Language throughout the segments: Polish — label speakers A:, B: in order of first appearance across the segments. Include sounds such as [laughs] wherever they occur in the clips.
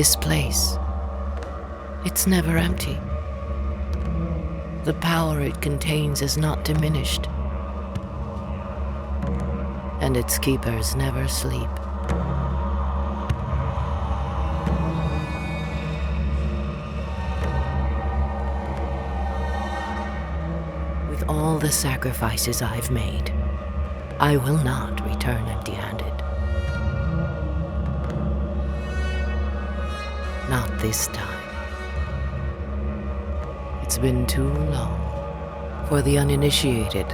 A: This place, it's never empty. The power it contains is not diminished, and its keepers never sleep. With all the sacrifices I've made, I will not return empty handed. Not this time. It's been too long. For the uninitiated,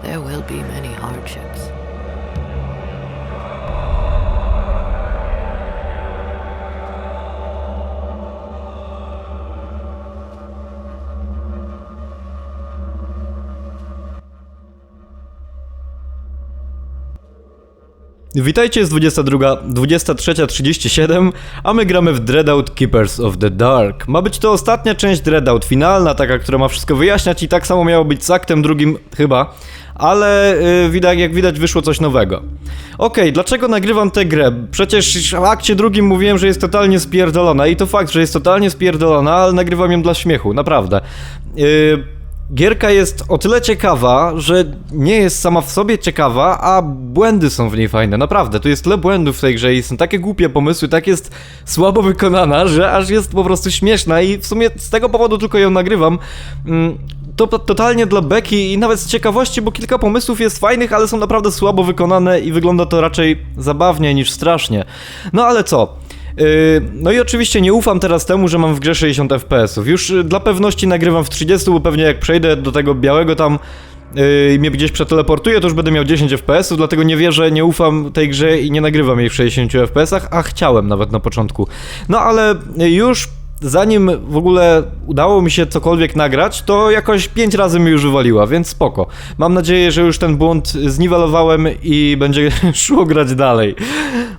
A: there will be many hardships.
B: Witajcie, jest 22, 23.37, a my gramy w Dreadout Keepers of the Dark. Ma być to ostatnia część Dreadout, finalna, taka, która ma wszystko wyjaśniać i tak samo miało być z aktem drugim, chyba, ale yy, jak widać wyszło coś nowego. Okej, dlaczego nagrywam tę grę? Przecież w akcie drugim mówiłem, że jest totalnie spierdolona i to fakt, że jest totalnie spierdolona, ale nagrywam ją dla śmiechu, naprawdę. Yy, Gierka jest o tyle ciekawa, że nie jest sama w sobie ciekawa, a błędy są w niej fajne, naprawdę. Tu jest tyle błędów w tej grze i są takie głupie pomysły, tak jest słabo wykonana, że aż jest po prostu śmieszna i w sumie z tego powodu tylko ją nagrywam. Mm, To to totalnie dla beki i nawet z ciekawości, bo kilka pomysłów jest fajnych, ale są naprawdę słabo wykonane i wygląda to raczej zabawnie niż strasznie. No ale co? Yy, No i oczywiście nie ufam teraz temu, że mam w grze 60 FPS-ów. Już y, dla pewności nagrywam w 30, bo pewnie jak przejdę do tego białego tam yy, i mnie gdzieś przeteleportuje, to już będę miał 10 FPS-ów, dlatego nie wierzę, nie ufam tej grze i nie nagrywam jej w 60 FPS-ach, a chciałem nawet na początku. No ale już zanim w ogóle udało mi się cokolwiek nagrać, to jakoś 5 razy mi już wywaliła, więc spoko. Mam nadzieję, że już ten błąd zniwelowałem i będzie [laughs] szło grać dalej.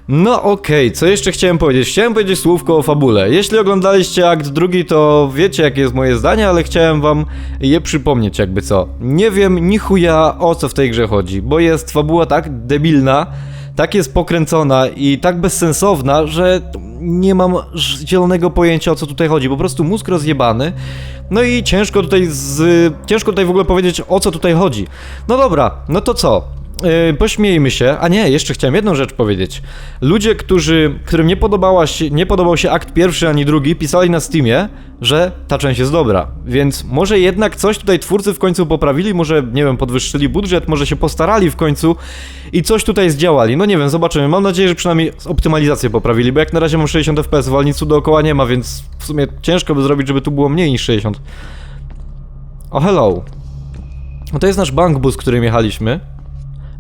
B: No okej, co jeszcze chciałem powiedzieć? Chciałem powiedzieć słówko o fabule. Jeśli oglądaliście akt drugi, to wiecie jakie jest moje zdanie, ale chciałem wam je przypomnieć jakby co. Nie wiem ni chuja o co w tej grze chodzi, bo jest fabuła tak debilna, tak jest pokręcona i tak bezsensowna, że nie mam zielonego pojęcia o co tutaj chodzi. Po prostu mózg rozjebany. No i ciężko tutaj z... ciężko tutaj w ogóle powiedzieć o co tutaj chodzi. No dobra, no to co? Yy, pośmiejmy się. A nie, jeszcze chciałem jedną rzecz powiedzieć. Ludzie, którzy, którym nie, podobała się, nie podobał się akt pierwszy ani drugi, pisali na Steamie, że ta część jest dobra. Więc może jednak coś tutaj twórcy w końcu poprawili, może, nie wiem, podwyższyli budżet, może się postarali w końcu i coś tutaj zdziałali. No nie wiem, zobaczymy. Mam nadzieję, że przynajmniej optymalizację poprawili, bo jak na razie mam 60 FPS, ale nic tu dookoła nie ma, więc w sumie ciężko by zrobić, żeby tu było mniej niż 60. O, hello. No to jest nasz bank bus, którym jechaliśmy.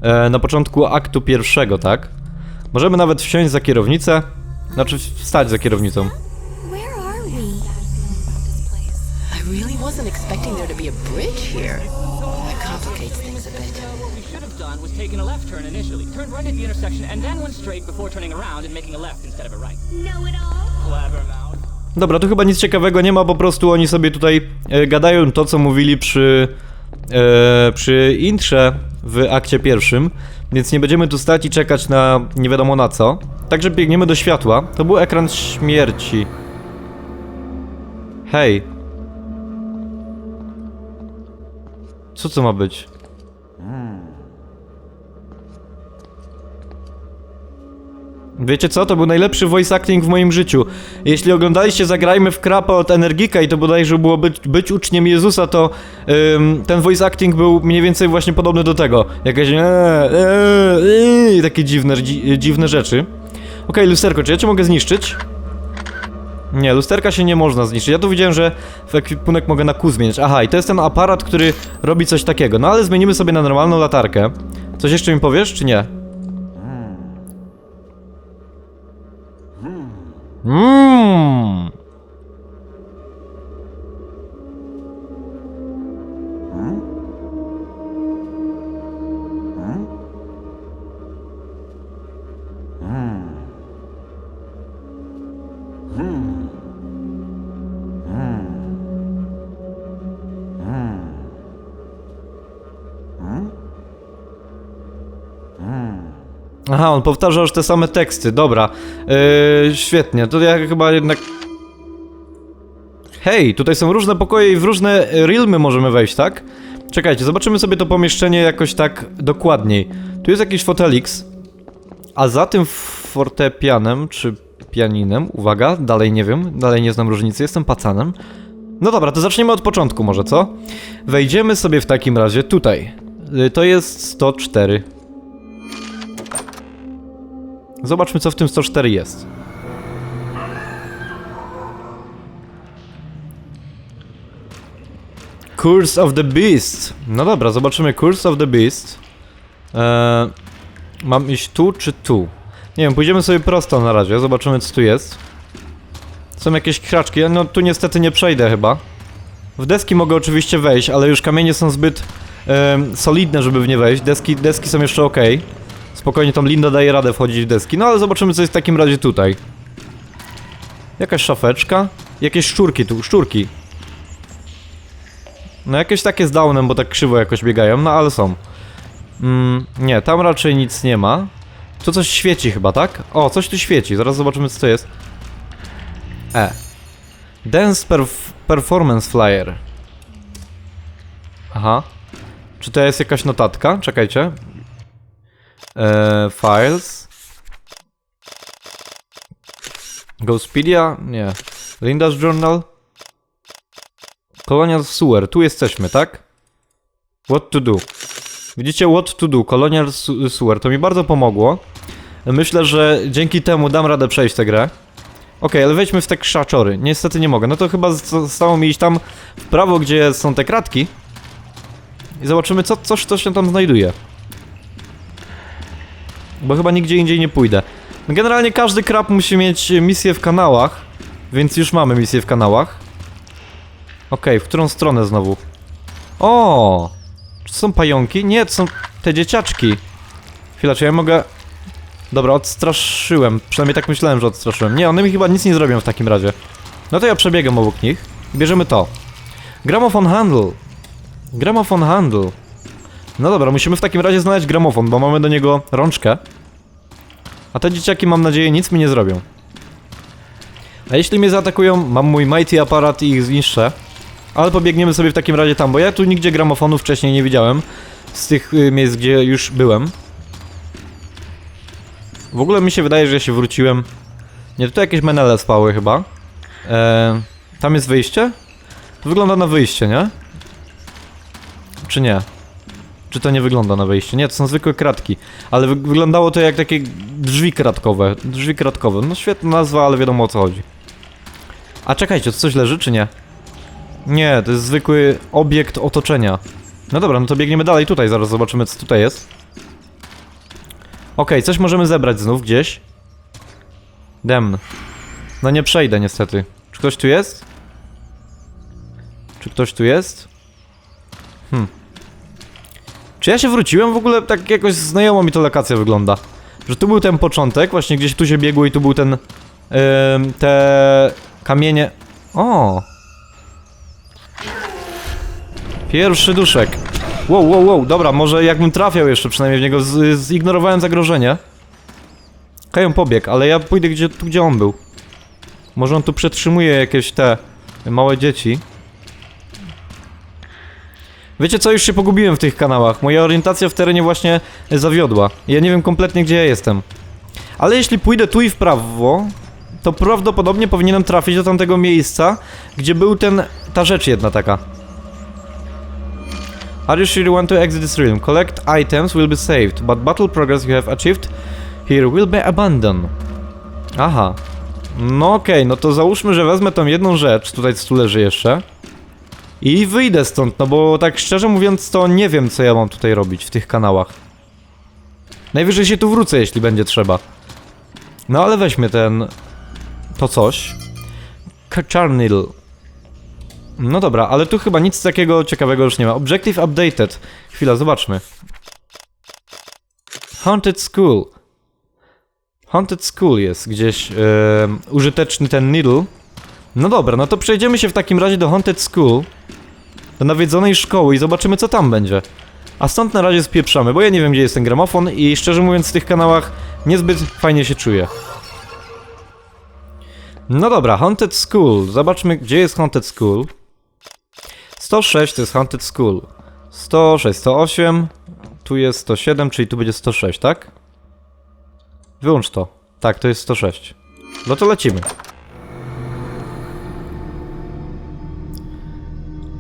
B: E, na początku aktu pierwszego, tak? Możemy nawet wsiąść za kierownicę. Znaczy wstać za kierownicą.
C: Where are we?
A: I really wasn't expecting there to be a bridge here. That complicates things a bit.
D: What we should have done was taken a left turn initially, turned right at the intersection, and then went straight before turning around and making a left instead of a right.
C: Know it all?
D: Clever mouth.
B: Dobra, tu chyba nic ciekawego nie ma, po prostu oni sobie tutaj e, gadają to, co mówili przy, e, przy intrze w akcie pierwszym, więc nie będziemy tu stać i czekać na nie wiadomo na co. Także biegniemy do światła. To był ekran śmierci. Hej. Co to ma być? Wiecie co? To był najlepszy voice acting w moim życiu. Jeśli oglądaliście Zagrajmy w krapa od Energika i to bodajże było być, być uczniem Jezusa, to ym, ten voice acting był mniej więcej właśnie podobny do tego. Jakieś eee, eee, takie dziwne, dzi, dziwne rzeczy. Okej, lusterko, czy ja cię mogę zniszczyć? Nie, lusterka się nie można zniszczyć. Ja tu widziałem, że w ekwipunek mogę na Q zmieniać. Aha, i to jest ten aparat, który robi coś takiego. No ale zmienimy sobie na normalną latarkę. Coś jeszcze mi powiesz, czy nie? Mmm. Aha, on powtarza już te same teksty, dobra. Yy, świetnie, to ja chyba jednak... Hej, tutaj są różne pokoje i w różne realmy możemy wejść, tak? Czekajcie, zobaczymy sobie to pomieszczenie jakoś tak dokładniej. Tu jest jakiś fotelix, a za tym fortepianem, czy pianinem, uwaga, dalej nie wiem, dalej nie znam różnicy, jestem pacanem. No dobra, to zaczniemy od początku może, co? Wejdziemy sobie w takim razie tutaj. Y, To jest 104. Zobaczmy, co w tym 104 jest. Curse of the Beast. No dobra, zobaczymy Curse of the Beast. Eee, mam iść tu czy tu? Nie wiem, pójdziemy sobie prosto na razie, zobaczymy co tu jest. Są jakieś kraczki, no tu niestety nie przejdę chyba. W deski mogę oczywiście wejść, ale już kamienie są zbyt solidne, żeby w nie wejść. Deski, deski są jeszcze ok. Spokojnie, tam Linda daje radę wchodzić w deski. No ale zobaczymy, co jest w takim razie tutaj. Jakaś szafeczka. Jakieś szczurki tu, szczurki. No jakieś takie z downem, bo tak krzywo jakoś biegają, no ale są. Mm, nie, tam raczej nic nie ma. Tu coś świeci chyba, tak? O, coś tu świeci, zaraz zobaczymy co to jest. E. Dance perf Performance Flyer. Aha. Czy to jest jakaś notatka? Czekajcie. Eee, files. Ghostpedia? Nie. Linda's Journal? Colonial Sewer. Tu jesteśmy, tak? What to do? Widzicie what to do? Colonial Sewer. To mi bardzo pomogło. Myślę, że dzięki temu dam radę przejść tę grę. Okej, ale wejdźmy w te krzaczory. Niestety nie mogę. No to chyba zostało mi iść tam w prawo, gdzie są te kratki. I zobaczymy, co, coś, co się tam znajduje. Bo chyba nigdzie indziej nie pójdę. Generalnie każdy krab musi mieć misję w kanałach, więc już mamy misję w kanałach. Okej, w którą stronę znowu? O! Czy są pająki? Nie, to są te dzieciaczki. Chwila, czy ja mogę... Dobra, odstraszyłem. Przynajmniej tak myślałem, że odstraszyłem. Nie, one mi chyba nic nie zrobią w takim razie. No to ja przebiegam obok nich. Bierzemy to. Gramofon handle. Gramofon handle. No dobra, musimy w takim razie znaleźć gramofon, bo mamy do niego rączkę. A te dzieciaki, mam nadzieję, nic mi nie zrobią. A jeśli mnie zaatakują, mam mój mighty aparat i ich zniszczę. Ale pobiegniemy sobie w takim razie tam, bo ja tu nigdzie gramofonu wcześniej nie widziałem. Z tych y, miejsc, gdzie już byłem. W ogóle mi się wydaje, że ja się wróciłem. Nie, tutaj jakieś menele spały chyba. Eee, tam jest wyjście? To wygląda na wyjście, nie? Czy nie? Czy to nie wygląda na wyjście? Nie, to są zwykłe kratki. Ale wy wyglądało to jak takie drzwi kratkowe. Drzwi kratkowe. No świetna nazwa, ale wiadomo o co chodzi. A czekajcie, to coś leży, czy nie? Nie, to jest zwykły obiekt otoczenia. No dobra, no to biegniemy dalej tutaj, zaraz zobaczymy co tutaj jest. Okej, coś możemy zebrać znów gdzieś. Demn. No nie przejdę niestety. Czy ktoś tu jest? Czy ktoś tu jest? Hmm. Czy ja się wróciłem? W ogóle tak jakoś znajomo mi to lokacja wygląda. Że tu był ten początek, właśnie gdzieś tu się biegło i tu był ten... Ym, te kamienie... O! Pierwszy duszek. Wow, wow, wow, dobra, może jakbym trafiał jeszcze przynajmniej w niego, z, zignorowałem zagrożenie. Kają pobieg, ale ja pójdę gdzie, tu, gdzie on był. Może on tu przetrzymuje jakieś te małe dzieci. Wiecie co, już się pogubiłem w tych kanałach. Moja orientacja w terenie właśnie zawiodła. Ja nie wiem kompletnie gdzie ja jestem. Ale jeśli pójdę tu i w prawo, to prawdopodobnie powinienem trafić do tamtego miejsca, gdzie był ten, ta rzecz jedna taka. Are you sure you want to exit this realm? Collect items will be saved, but battle progress you have achieved here will be abandoned. Aha. No okej, no to załóżmy, że wezmę tą jedną rzecz, tutaj tu leży jeszcze. I wyjdę stąd, no bo tak szczerze mówiąc to nie wiem co ja mam tutaj robić w tych kanałach. Najwyżej się tu wrócę, jeśli będzie trzeba. No ale weźmy ten... To coś. Charnil. No dobra, ale tu chyba nic takiego ciekawego już nie ma. Objective updated. Chwila, zobaczmy. Haunted School. Haunted School jest gdzieś em, użyteczny ten needle. No dobra, no to przejdziemy się w takim razie do Haunted School. Do nawiedzonej szkoły i zobaczymy co tam będzie. A stąd na razie spieprzamy, bo ja nie wiem gdzie jest ten gramofon i szczerze mówiąc w tych kanałach niezbyt fajnie się czuję. No dobra, Haunted School. Zobaczmy gdzie jest Haunted School. 106 to jest Haunted School. 106, 108. Tu jest 107, czyli tu będzie 106, tak? Wyłącz to. Tak, to jest 106. No to lecimy.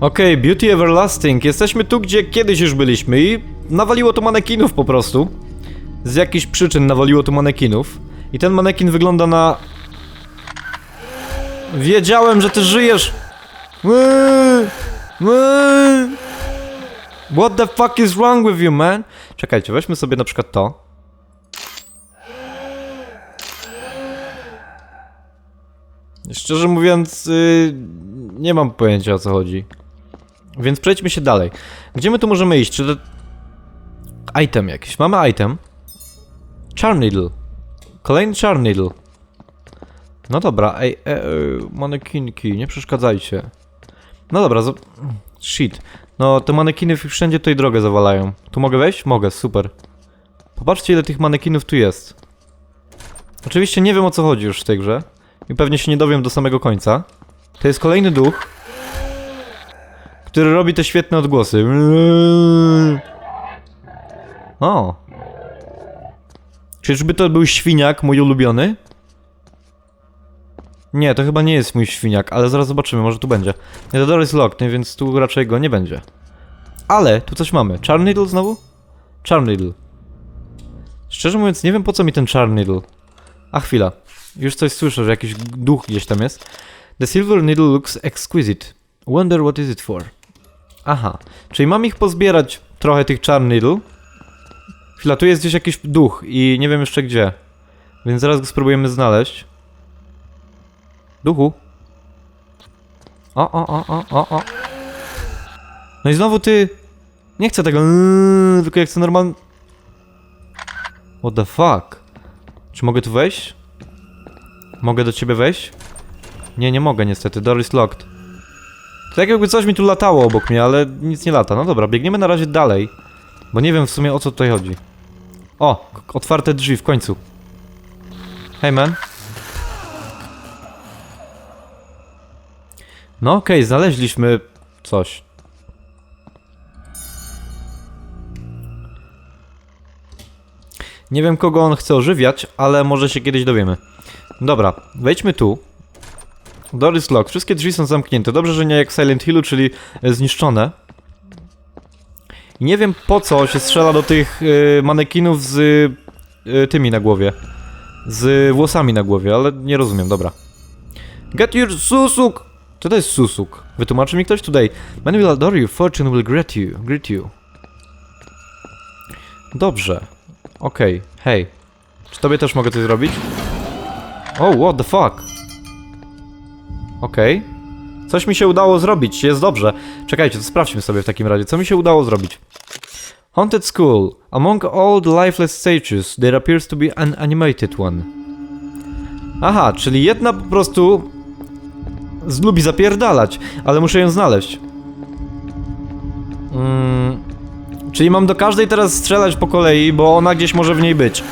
B: Okej, Beauty Everlasting. Jesteśmy tu, gdzie kiedyś już byliśmy i nawaliło tu manekinów po prostu. Z jakichś przyczyn nawaliło tu manekinów. I ten manekin wygląda na... Wiedziałem, że ty żyjesz! What the fuck is wrong with you, man? Czekajcie, weźmy sobie na przykład to. Szczerze mówiąc, yy, nie mam pojęcia o co chodzi. Więc przejdźmy się dalej. Gdzie my tu możemy iść? Czy to... Item jakiś. Mamy item. Charm Needle. Kolejny Charm Needle. No dobra, ej, e, e, manekinki, nie przeszkadzajcie. No dobra, zo... Shit. No, te manekiny wszędzie tutaj drogę zawalają. Tu mogę wejść? Mogę, super. Popatrzcie ile tych manekinów tu jest. Oczywiście nie wiem o co chodzi już w tej grze. I pewnie się nie dowiem do samego końca. To jest kolejny duch, który robi te świetne odgłosy. O. Czyżby to był świniak, mój ulubiony? Nie, to chyba nie jest mój świniak, ale zaraz zobaczymy, może tu będzie. Nie, to door jest locked, więc tu raczej go nie będzie. Ale, tu coś mamy. Charm Needle znowu? Charm Needle. Szczerze mówiąc, nie wiem po co mi ten Charm Needle. A chwila. Już coś słyszę, że jakiś duch gdzieś tam jest. The silver needle looks exquisite. Wonder what is it for. Aha, czyli mam ich pozbierać trochę tych charm needle. Chwila, tu jest gdzieś jakiś duch i nie wiem jeszcze gdzie. Więc zaraz go spróbujemy znaleźć. Duchu. O, o, o, o, o, o. No i znowu ty... Nie chcę tego, mm, tylko ja chcę normalnie... What the fuck? Czy mogę tu wejść? Mogę do ciebie wejść? Nie, nie mogę niestety, door is locked. Tak jakby coś mi tu latało obok mnie, ale nic nie lata. No dobra, biegniemy na razie dalej. Bo nie wiem w sumie o co tutaj chodzi. O, otwarte drzwi w końcu. Hey man. No okej, znaleźliśmy coś. Nie wiem kogo on chce ożywiać, ale może się kiedyś dowiemy. Dobra, wejdźmy tu. Door is locked. Wszystkie drzwi są zamknięte. Dobrze, że nie jak w Silent Hillu, czyli e, zniszczone. Nie wiem po co się strzela do tych y, manekinów z y, tymi na głowie. Z włosami na głowie, ale nie rozumiem, dobra. Get your susuk! Co to jest susuk? Wytłumaczy mi ktoś tutaj. Man will adore you, fortune will greet you. Greet you. Dobrze. Okej, hej. Czy tobie też mogę coś zrobić? Oh, what the fuck? Okej. Coś mi się udało zrobić, jest dobrze. Czekajcie, to sprawdźmy sobie w takim razie, co mi się udało zrobić. Haunted School. Among all the lifeless stages, there appears to be an animated one. Aha, czyli jedna po prostu lubi zapierdalać, ale muszę ją znaleźć. Mm, czyli mam do każdej teraz strzelać po kolei, bo ona gdzieś może w niej być.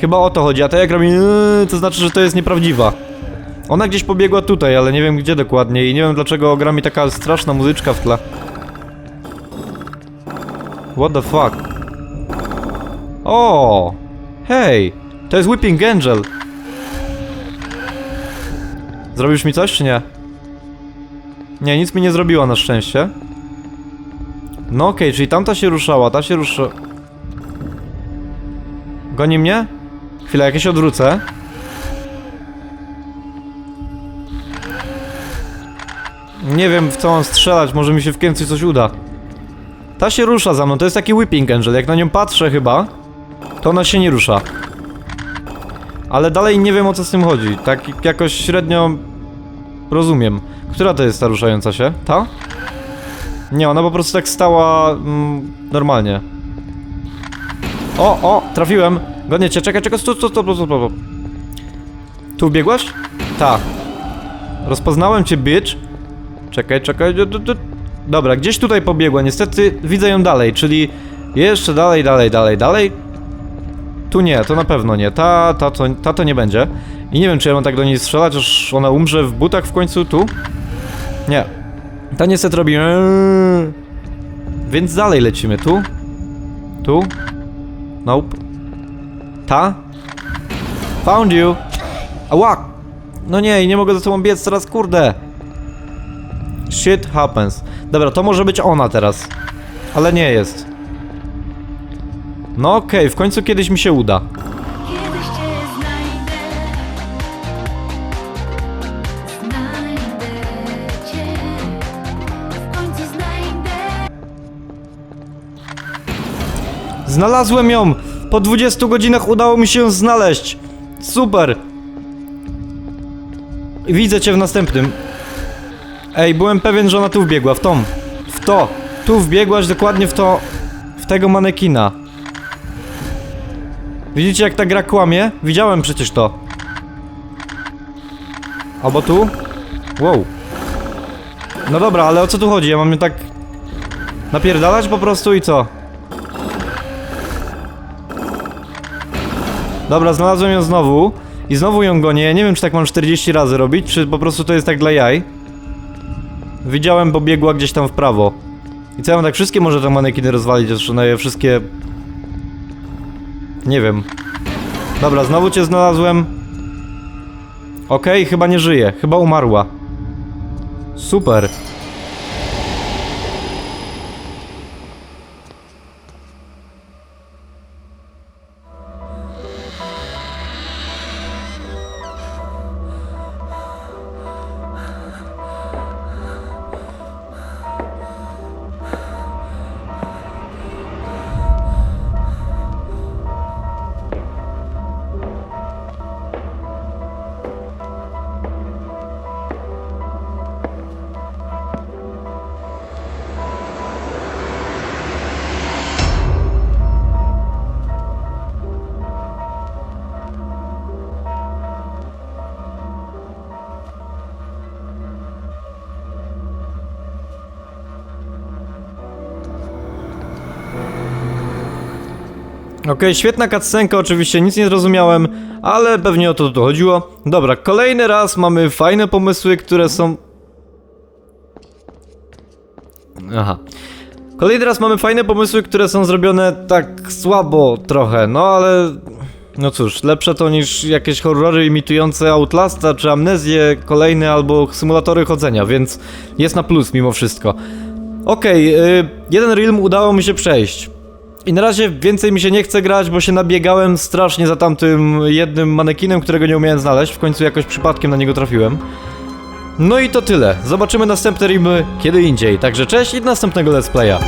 B: Chyba o to chodzi, a to jak robi yy, to znaczy, że to jest nieprawdziwa. Ona gdzieś pobiegła tutaj, ale nie wiem gdzie dokładnie i nie wiem dlaczego gra mi taka straszna muzyczka w tle. What the fuck? O, Hej! To jest Whipping Angel! Zrobisz mi coś, czy nie? Nie, nic mi nie zrobiła na szczęście. No okej, czyli tamta się ruszała, ta się rusza... Goni mnie? Chwila, jak ja się odwrócę. Nie wiem w co mam strzelać, może mi się w końcu coś uda. Ta się rusza za mną, to jest taki Whipping Angel, jak na nią patrzę chyba, to ona się nie rusza. Ale dalej nie wiem o co z tym chodzi, tak jakoś średnio rozumiem. Która to jest ta ruszająca się? Ta? Nie, ona po prostu tak stała mm, normalnie. O, o, trafiłem. Gonię cię, czekaj, czekaj, stop, stop, stop, stop, stop. Tu biegłaś? Tak. Rozpoznałem cię, bitch. Czekaj, czekaj. Dobra, gdzieś tutaj pobiegła. Niestety widzę ją dalej, czyli jeszcze dalej, dalej, dalej, dalej. Tu nie, to na pewno nie. Ta, ta, to, ta to nie będzie. I nie wiem, czy ja mam tak do niej strzelać, aż ona umrze w butach w końcu tu? Nie. Ta niestety robi... eee. Więc dalej lecimy. Tu? Tu? Nope. Ta? Found you! Ała! No nie, nie mogę za sobą biec teraz, kurde! Shit happens. Dobra, to może być ona teraz. Ale nie jest. No okej, w końcu kiedyś mi się uda.
C: Kiedyś cię znajdę. Znajdę cię. W końcu znajdę.
B: Znalazłem ją! Po 20 godzinach udało mi się ją znaleźć! Super! Widzę cię w następnym. Ej, byłem pewien, że ona tu wbiegła, w tą. W to! Tu wbiegłaś dokładnie w to... W tego manekina. Widzicie jak ta gra kłamie? Widziałem przecież to. Albo tu? Wow. No dobra, ale o co tu chodzi? Ja mam ją tak... Napierdalać po prostu i co? Dobra, znalazłem ją znowu i znowu ją gonię. Nie wiem, czy tak mam 40 razy robić, czy po prostu to jest tak dla jaj. Widziałem, bo biegła gdzieś tam w prawo. I co ja mam tak wszystkie może te manekiny rozwalić, zresztą je wszystkie... Nie wiem. Dobra, znowu cię znalazłem. Okej, chyba nie żyje, chyba umarła. Super. Okej, świetna cutscenka, oczywiście nic nie zrozumiałem, ale pewnie o to tu chodziło. Dobra, kolejny raz mamy fajne pomysły, które są... Aha. Kolejny raz mamy fajne pomysły, które są zrobione tak słabo trochę, no ale... No cóż, lepsze to niż jakieś horrory imitujące Outlasta czy Amnezję kolejne albo symulatory chodzenia, więc jest na plus mimo wszystko. Okej, y, jeden realm udało mi się przejść. I na razie więcej mi się nie chce grać, bo się nabiegałem strasznie za tamtym jednym manekinem, którego nie umiałem znaleźć. W końcu jakoś przypadkiem na niego trafiłem. No i to tyle. Zobaczymy następne rimy kiedy indziej. Także cześć i do następnego let's playa.